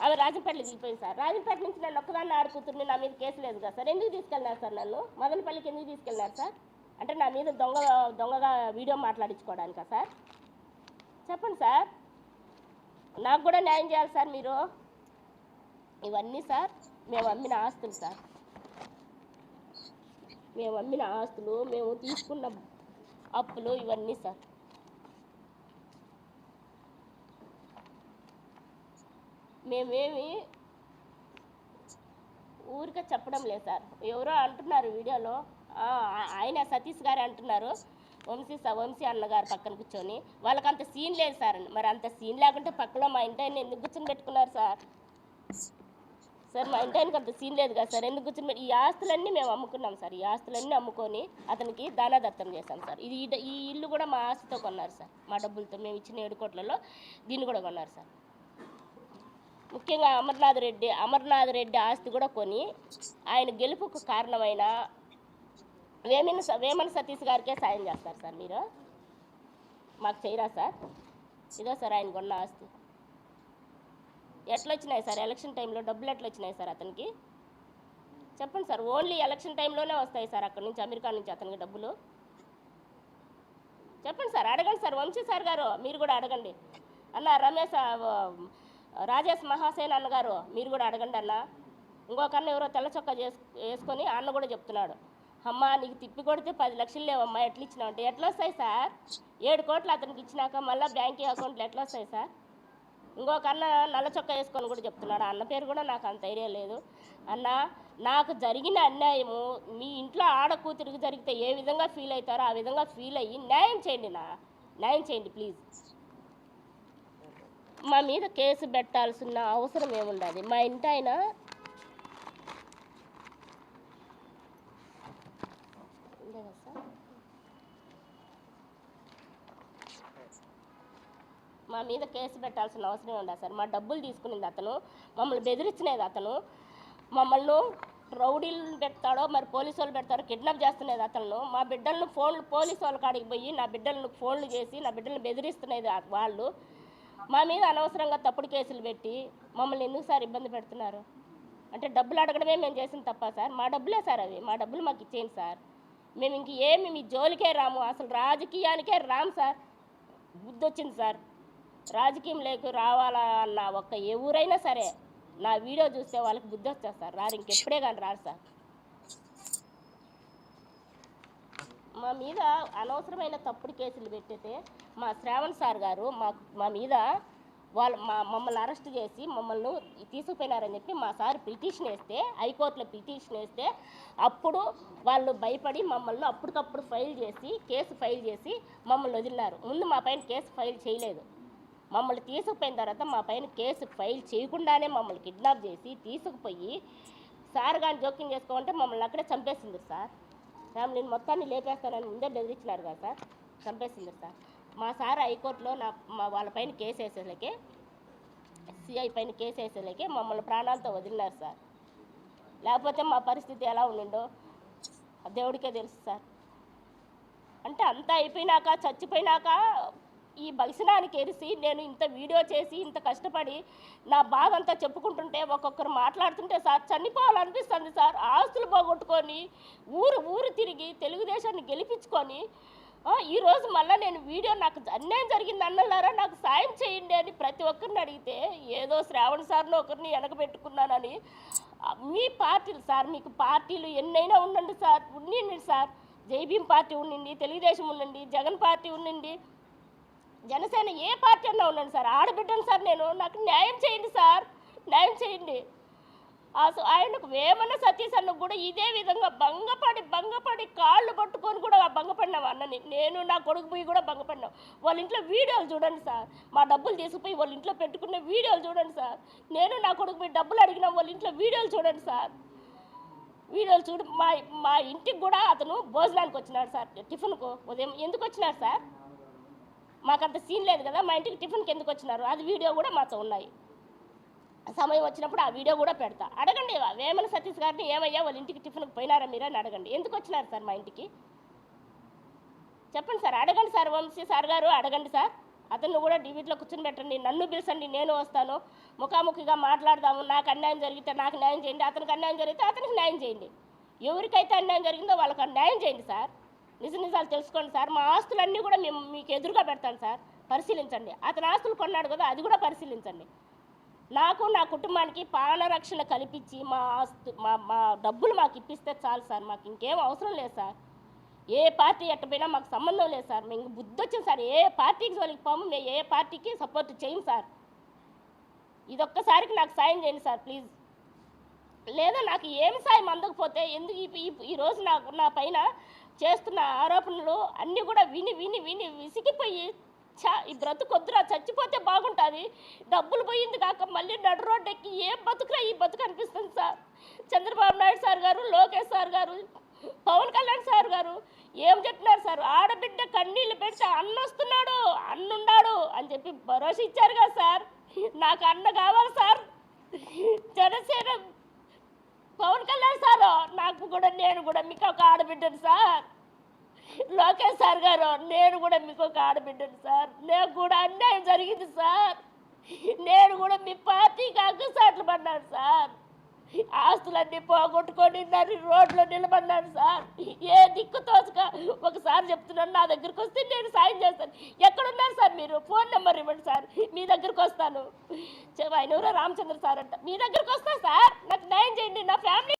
ఆమె రాజంపేటలో దిగిపోయింది సార్. రాజంపేట నుంచి నేను ఒక్కదాన్ని ఆడుకుతుంటే నా మీద కేసు లేదు కదా సార్. ఎందుకు తీసుకెళ్ళినారు సార్ నన్ను? మదనపల్లికి ఎందుకు తీసుకెళ్ళినారు సార్? అంటే నా మీద దొంగ దొంగగా వీడియో మాట్లాడించుకోవడానికా సార్? చెప్పండి సార్. నాకు కూడా న్యాయం చేయాలి సార్ మీరు. ఇవన్నీ సార్ మేము అమ్మిన ఆస్తులు సార్. మేము అమ్మిన ఆస్తులు మేము తీసుకున్న అప్పులు ఇవన్నీ సార్. మేమేమి ఊరికే చెప్పడం లేదు సార్. ఎవరో అంటున్నారు వీడియోలో. ఆయన సతీష్ గారు అంటున్నారు. వంశీ సార్ వంశీ అన్నగారు పక్కన కూర్చొని. వాళ్ళకి అంత సీన్ లేదు సార్. మరి అంత సీన్ లేకుంటే పక్కలో మా ఇంటి ఆయన ఎందుకు కూర్చొని పెట్టుకున్నారు సార్? సార్ మా ఇంటి ఆయనకి అంత సీన్ లేదు కదా సార్. ఎందుకు కూర్చొని పెట్టి- ఈ ఆస్తులన్నీ మేము అమ్ముకున్నాం సార్. ఈ ఆస్తులన్నీ అమ్ముకొని అతనికి దానాదత్తం చేశాం సార్. ఇది ఈ- ఈ ఇల్లు కూడా మా ఆస్తితో కొన్నారు సార్. మా డబ్బులతో. మేము ఇచ్చిన ఏడు కోట్లలో దీన్ని కూడా కొన్నారు సార్. ముఖ్యంగా అమర్నాథ్ రెడ్డి అమర్నాథ్ రెడ్డి ఆస్తి కూడా కొని ఆయన గెలుపుకు కారణమైన వేమన స- వేమన సతీష్ గారికే సాయం చేస్తారు సార్ మీరు. మాకు చేయరా సార్? ఇదో సార్ ఆయన కొన్న ఆస్తి. ఎట్లా వచ్చినాయి సార్? ఎలక్షన్ టైంలో డబ్బులు ఎట్లా వచ్చినాయి సార్ అతనికి? చెప్పండి సార్ ఓన్లీ ఎలక్షన్ టైంలోనే వస్తాయి సార్ అక్కడి నుంచి అమెరికా నుంచి అతనికి డబ్బులు? చెప్పండి సార్ అడగండి సార్ వంశీ సార్ గారు మీరు కూడా అడగండి. అన్న రమేష్ రాజేష్ మహాసేన్ అన్నగారు మీరు కూడా అడగండి అన్న. ఇంకొక అన్న ఎవరో తెల్ల చొక్కా వేసుకొని అన్న కూడా చెప్తున్నాడు. అమ్మా నీకు తిప్పి కొడితే పది లక్షలు లేవమ్మా ఎట్లా ఇచ్చినావు అంటే ఎట్లా వస్తాయి సార్? ఏడు కోట్లు అతనికి ఇచ్చినాక మళ్ళీ బ్యాంక్ అకౌంట్లు ఎట్లా వస్తాయి సార్? ఇంకొక అన్న నల్ల చొక్కా వేసుకొని కూడా చెప్తున్నాడు. అన్న పేరు కూడా నాకు అంత ఐడియా లేదు. అన్న నాకు జరిగిన అన్యాయము మీ ఇంట్లో ఆడ కూతురికి జరిగితే ఏ విధంగా ఫీల్ అవుతారో ఆ విధంగా ఫీల్ అయ్యి న్యాయం చేయండి నా. న్యాయం చేయండి ప్లీజ్ మా మీద కేసు పెట్టాల్సిన అవసరం ఏముండదు మా ఇంటి ఆయన మా మీద కేసు పెట్టాల్సిన అవసరం ఉండదు సార్? మా డబ్బులు తీసుకునేది అతను మమ్మల్ని బెదిరించినది అతను మమ్మల్ని రౌడీలను పెడతాడో మరి పోలీసు వాళ్ళు పెడతారో కిడ్నాప్ చేస్తున్నది అతను మా బిడ్డలను ఫోన్లు పోలీసు వాళ్ళ కాడికి పోయి నా బిడ్డలను ఫోన్లు చేసి నా బిడ్డలను బెదిరిస్తున్నది వాళ్ళు. మా మీద అనవసరంగా తప్పుడు కేసులు పెట్టి మమ్మల్ని ఎందుకు సార్ ఇబ్బంది పెడుతున్నారు? అంటే డబ్బులు అడగడమే మేము చేసిన తప్ప సార్? మా డబ్బులే సార్ అవి. మా డబ్బులు మాకు ఇచ్చేయండి సార్. మేము ఇంక ఏమి మీ జోలికే రాము. అసలు రాజకీయానికే రాము సార్. బుద్ధి వచ్చింది సార్. రాజకీయం లేకు రావాలా అన్న ఒక్క ఎవరైనా సరే నా వీడియో చూస్తే వాళ్ళకి బుద్ధి వచ్చేస్తారు సార్. రారు ఇంకెప్పుడే కానీ రారు సార్. మా మీద అనవసరమైన తప్పుడు కేసులు పెట్టితే మా శ్రావణ్ సార్ గారు మా మా మీద వాళ్ళు మా మమ్మల్ని అరెస్ట్ చేసి మమ్మల్ని తీసుకుపోయినారని చెప్పి మా సార్ పిటిషన్ వేస్తే హైకోర్టులో పిటిషన్ వేస్తే అప్పుడు వాళ్ళు భయపడి మమ్మల్ని అప్పటికప్పుడు ఫైల్ చేసి కేసు ఫైల్ చేసి మమ్మల్ని వదిలినారు. ముందు మా పైన కేసు ఫైల్ చేయలేదు. మమ్మల్ని తీసుకుపోయిన తర్వాత మా పైన కేసు ఫైల్ చేయకుండానే మమ్మల్ని కిడ్నాప్ చేసి తీసుకుపోయి సార్ కానీ జోక్యం చేసుకోమంటే మమ్మల్ని అక్కడే చంపేసింది సార్. ఫ్యామిలీని మొత్తాన్ని లేపేస్తానని ముందే బెదిరించినారు కదా సార్. చంపేసింది సార్. మా సార్ హైకోర్టులో నా మా వాళ్ళ పైన కేసు వేసేలకే సిఐ పైన కేసు వేసేలకే మమ్మల్ని ప్రాణాలతో వదిలినారు సార్. లేకపోతే మా పరిస్థితి ఎలా ఉండిండో దేవుడికే తెలుసు సార్. అంటే అంతా అయిపోయినాక చచ్చిపోయినాక ఈ భక్షణానికి ఎరిసి నేను ఇంత వీడియో చేసి ఇంత కష్టపడి నా బాధ అంతా చెప్పుకుంటుంటే ఒక్కొక్కరు మాట్లాడుతుంటే సార్ చనిపోవాలనిపిస్తుంది సార్. ఆస్తులు పోగొట్టుకొని ఊరు ఊరు తిరిగి తెలుగుదేశాన్ని గెలిపించుకొని ఈరోజు మళ్ళీ నేను వీడియో నాకు అన్యాయం జరిగింది అన్నలారా? నాకు సాయం చేయండి అని ప్రతి ఒక్కరిని అడిగితే ఏదో శ్రావణ్ సార్ని ఒకరిని వెనకబెట్టుకున్నానని మీ పార్టీలు సార్ మీకు పార్టీలు ఎన్నైనా ఉండండి సార్. ఉండండి సార్. జైభీం పార్టీ ఉండండి తెలుగుదేశం ఉండండి జగన్ పార్టీ ఉండండి. జనసేన ఏ పార్టీ అన్నా ఉన్నాను సార్? ఆడబిడ్డను సార్ నేను. నాకు న్యాయం చేయండి సార్. న్యాయం చేయండి. అసలు ఆయనకు వేమన సతీష్ అన్న కూడా ఇదే విధంగా భంగపడి భంగపడి కాళ్ళు పట్టుకొని కూడా భంగపడినాం అన్నని. నేను నా కొడుకు పోయి కూడా భంగపడినాం వాళ్ళ ఇంట్లో వీడియోలు చూడండి సార్. మా డబ్బులు తీసుకుపోయి వాళ్ళ ఇంట్లో పెట్టుకున్న వీడియోలు చూడండి సార్. నేను నా కొడుకు పోయి డబ్బులు అడిగినా వాళ్ళ ఇంట్లో వీడియోలు చూడండి సార్. వీడియోలు చూడు మా మా ఇంటికి కూడా అతను భోజనానికి వచ్చినాడు సార్. టిఫిన్కు ఉదయం. ఎందుకు వచ్చినాడు సార్? మాకంత సీన్ లేదు కదా మా ఇంటికి టిఫిన్కి ఎందుకు వచ్చినారు? అది వీడియో కూడా మాతో ఉన్నాయి. సమయం వచ్చినప్పుడు ఆ వీడియో కూడా పెడతా. అడగండి వేమన సతీష్ గారిని ఏమయ్యా వాళ్ళ ఇంటికి టిఫిన్కి పోయినారా మీరు అని అడగండి. ఎందుకు వచ్చినారు సార్ మా ఇంటికి? చెప్పండి సార్ అడగండి సార్ వంశీ సార్ గారు అడగండి సార్. అతన్ని కూడా డిబేట్లో కూర్చొని పెట్టండి నన్ను పిలిచండి నేను వస్తాను. ముఖాముఖిగా మాట్లాడదాము నాకు అన్యాయం జరిగితే నాకు న్యాయం చేయండి అతనికి అన్యాయం జరిగితే అతనికి న్యాయం చేయండి. ఎవరికైతే అన్యాయం జరిగిందో వాళ్ళకి న్యాయం చేయండి సార్. నిజ నిజాలు తెలుసుకోండి సార్. మా ఆస్తులన్నీ కూడా మేము మీకు ఎదురుగా పెడతాను సార్. పరిశీలించండి. అతని ఆస్తులు కొన్నాడు కదా అది కూడా పరిశీలించండి. నాకు నా కుటుంబానికి ప్రాణరక్షణ కల్పించి మా ఆస్తు మా మా డబ్బులు మాకు ఇప్పిస్తే చాలు సార్. మాకు ఇంకేం అవసరం లేదు సార్. ఏ పార్టీ ఎట్టపోయినా మాకు సంబంధం లేదు సార్. మేము బుద్ధి వచ్చింది సార్. ఏ పార్టీకి వాళ్ళకి పోము మేము ఏ పార్టీకి సపోర్ట్ చేయం సార్. ఇదొక్కసారికి నాకు సాయం చేయండి సార్ ప్లీజ్. లేదా నాకు ఏమి సాయం అందకపోతే ఎందుకు ఈ రోజు నాకు నా పైన చేస్తున్న ఆరోపణలు అన్నీ కూడా విని విని విని విసిగిపోయి చా ఈ బ్రతుకొద్దురా చచ్చిపోతే బాగుంటుంది. డబ్బులు పోయింది కాక మళ్ళీ నడు రోడ్డు ఎక్కి ఏం బతుకురా ఈ బతుకు అనిపిస్తుంది సార్. చంద్రబాబు నాయుడు సార్ గారు లోకేష్ సార్ గారు పవన్ కళ్యాణ్ సార్ గారు ఏం చెప్తున్నారు సార్? ఆడబిడ్డ కన్నీళ్ళు పెడితే అన్న వస్తున్నాడు అన్నున్నాడు అని చెప్పి భరోసా ఇచ్చారు కదా సార్. నాకు అన్న కావాలి సార్. జనసేన పవన్ కళ్యాణ్ సార్ నాకు కూడా నేను కూడా మీకు ఒక ఆడబిడ్డను సార్. లోకేష్ సార్ గారు నేను కూడా మీకు ఒక ఆడబిడ్డను సార్. నాకు కూడా అన్యాయం జరిగింది సార్. నేను కూడా మీ పార్టీకి అగ్గుసాట్లు పడ్డాను సార్. ఆస్తులన్నీ పోగొట్టుకొని నన్ను రోడ్లో నిలబడ్డాను సార్. సార్ చెప్తున్నాను నా దగ్గరికి వస్తే నేను సాయం చేస్తాను. ఎక్కడున్నారు సార్ మీరు? ఫోన్ నెంబర్ ఇవ్వండి సార్. మీ దగ్గరికి వస్తాను. ఆయన ఎవరో రామచంద్ర సార్ అంట. మీ దగ్గరికి వస్తా సార్? నాకు న్యాయం చేయండి నా ఫ్యామిలీ